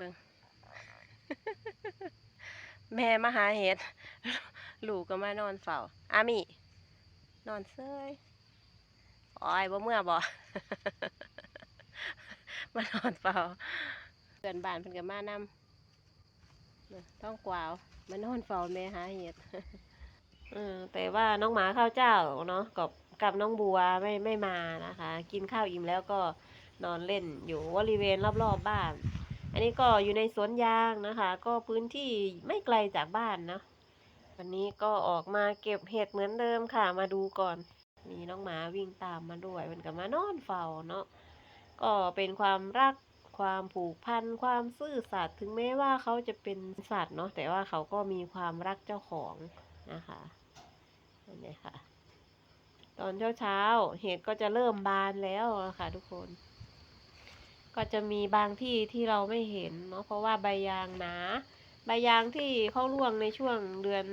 หนึ่งแม่มาหาเห็ดลูกก็มานอนเฝ้าอามีนอนเซยอ้อยบ่เมื่อบ่มานอนเฝ้าเพื่อนบ้านเพิ่นก็มานำน่ะท้องกวาวมานอนเฝ้าแม่หาเห็ดเออแต่ว่าน้องหมาข้าวเจ้าเนาะกับกับน้องบัวไม่ไม่มานะคะ กินข้าวอิ่มแล้วก็นอนเล่นอยู่บริเวณรอบๆบบ้าน อันนี้ก็อยู่ในสวนยางนะคะ ก็พื้นที่ไม่ไกลจากบ้านนะวันนี้ก็ออกมาเก็บเห็ดเหมือนเดิมค่ะ มาดูก่อน มีน้องหมาวิ่งตามมาด้วยมันก็มานอนเฝ้าเนาะก็เป็นความรักความผูกพันความซื่อสัตย์ถึงแม้ว่าเขาจะเป็นสัตว์เนาะแต่ว่าเขาก็มีความรักเจ้าของนะคะนั่ค่ะ ตอนเช้าเช้าเห็ดก็จะเริ่มบานแล้วอะค่ะทุกคน ก็จะมีบางที่ที่เราไม่เห็นเนาะเพราะว่าใบยางหนา ใบยางที่เขาร่วงในช่วงเดือน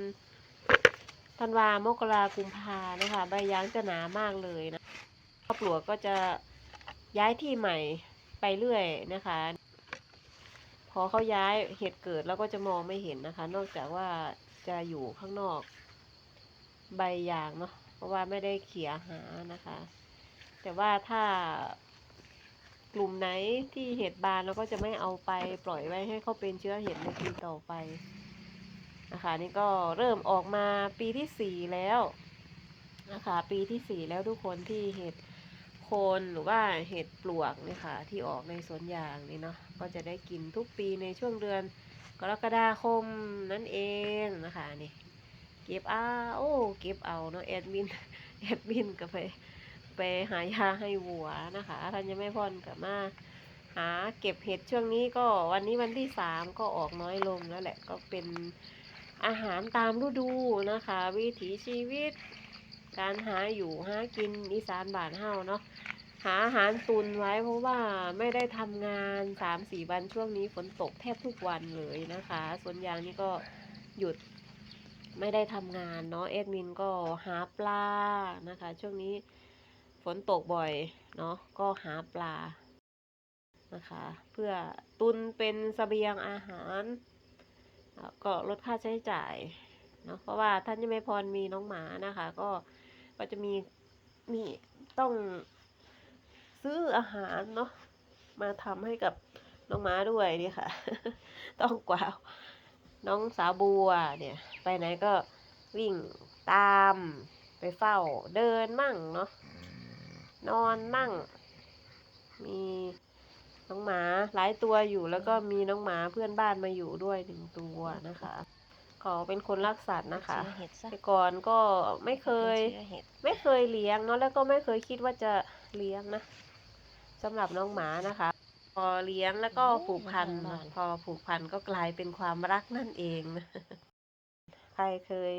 ธันวามกรากุมภานะคะ ใบยางจะหนามากเลยนะครอบปลวกก็จะย้ายที่ใหม่ไปเรื่อยนะคะ พอเขาย้ายเหตุเกิดแล้วก็จะมองไม่เห็นนะคะ นอกจากว่าจะอยู่ข้างนอกใบยางเนาะเพราะว่าไม่ได้เขี่ยหานะคะ แต่ว่าถ้า กลุ่มไหนที่เห็ดบานเราก็จะไม่เอาไปปล่อยไว้ให้เขาเป็นเชื้อเห็ดในปีต่อไปนะคะนี่ก็เริ่มออกมาปีที่สี่แล้วนะคะปีที่สี่แล้วทุกคนที่เห็ดโคนหรือว่าเห็ดปลวกนี่ค่ะที่ออกในสวนยางนี่เนาะก็จะได้กินทุกปีในช่วงเดือนกรกฎาคมนั่นเองนะคะนี่เก็บเอาโอ้เก็บเอาเนาะแอดมินแอดมินก็ไป ไปหายาให้วัวนะคะท่านยังไม่พ่อนกับมาหาเก็บเห็ดช่วงนี้ก็วันนี้วันที่สามก็ออกน้อยลงแล้วแหละก็เป็นอาหารตามฤดูนะคะ วิถีชีวิต การหาอยู่หากินอีสานบ้านเฮาเนาะหาอาหารตุนไว้เพราะว่าไม่ได้ทำงานสามสี่วันช่วงนี้ฝนตกแทบทุกวันเลยนะคะส่วนยางนี่ก็หยุดไม่ได้ทำงานเนาะเอดมินก็หาปลานะคะ ช่วงนี้ ฝนตกบ่อยเนาะก็หาปลานะคะ เพื่อตุนเป็นเสบียงอาหารก็ลดค่าใช้จ่ายเนาะเพราะว่าท่านยังไม่พรมีน้องหมานะคะ ก็ก็จะมีมีต้องซื้ออาหารเนาะมาทำให้กับน้องหมาด้วยนี่ค่ะ ต้องกวาวน้องสาวบัวเนี่ย ไปไหนก็วิ่งตามไปเฝ้าเดินมั่งเนาะ นอนมั่ง มีน้องหมาหลายตัวอยู่แล้วก็มีน้องหมาเพื่อนบ้านมาอยู่ด้วยหนึ่งตัวนะคะขอเป็นคนรักสัตว์นะคะเชื้อเห็ดซะแต่ก่อนก็ไม่เคยเชื้อเห็ดไม่เคยเลี้ยงเนาะแล้วก็ไม่เคยคิดว่าจะเลี้ยงนะสำหรับน้องหมานะคะ พอเลี้ยงแล้วก็ผูกพันเนอะพอผูกพันก็กลายเป็นความรักนั่นเองนะใครเคย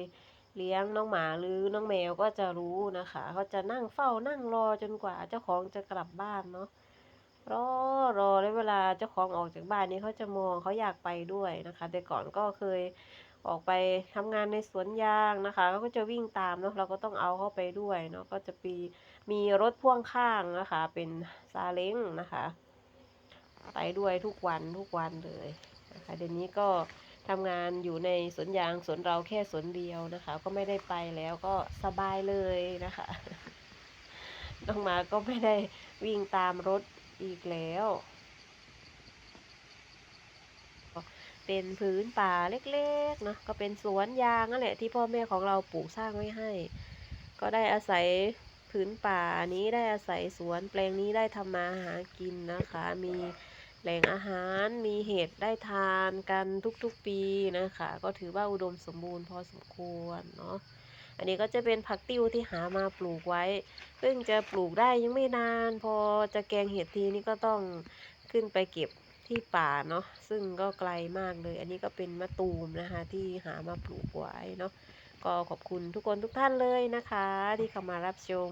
เลี้ยงน้องหมาหรือน้องแมวก็จะรู้นะคะเขาจะนั่งเฝ้านั่งรอจนกว่าเจ้าของจะกลับบ้านเนาะรอรอแล้วเวลาเจ้าของออกจากบ้านนี้เขาจะมองเขาอยากไปด้วยนะคะ แต่ก่อนก็เคยออกไปทำงานในสวนยางนะคะเขาก็จะวิ่งตามเนาะเราก็ต้องเอาเขาไปด้วยเนาะก็จะมีมีรถพ่วงข้างนะคะ เป็นซาเล้งนะคะ ไปด้วยทุกวันทุกวันเลยนะคะเดี๋ยวนี้ก็ ทำงานอยู่ในสวนยางสวนเราแค่สวนเดียวนะคะ ก็ไม่ได้ไปแล้วก็สบายเลยนะคะน้องมาก็ไม่ได้วิ่งตามรถอีกแล้ว เป็นพื้นป่าเล็กๆนะก็เป็นสวนยางนั่นแหละที่พ่อแม่ของเราปลูกสร้างไว้ให้ ก็ได้อาศัยพื้นป่านี้ได้อาศัยสวนแปลงนี้ได้ทำมาหากินนะคะ มี แหล่งอาหารมีเห็ดได้ทานกันทุกๆปีนะคะ ก็ถือว่าอุดมสมบูรณ์พอสมควรเนาะอันนี้ก็จะเป็นผักติ้วที่หามาปลูกไว้ ซึ่งจะปลูกได้ยังไม่นาน พอจะแกงเห็ดทีนี่ก็ต้องขึ้นไปเก็บที่ป่าเนาะซึ่งก็ไกลมากเลย อันนี้ก็เป็นมะตูมนะคะที่หามาปลูกไว้เนาะก็ขอบคุณทุกคนทุกท่านเลยนะคะ ที่เข้ามารับชม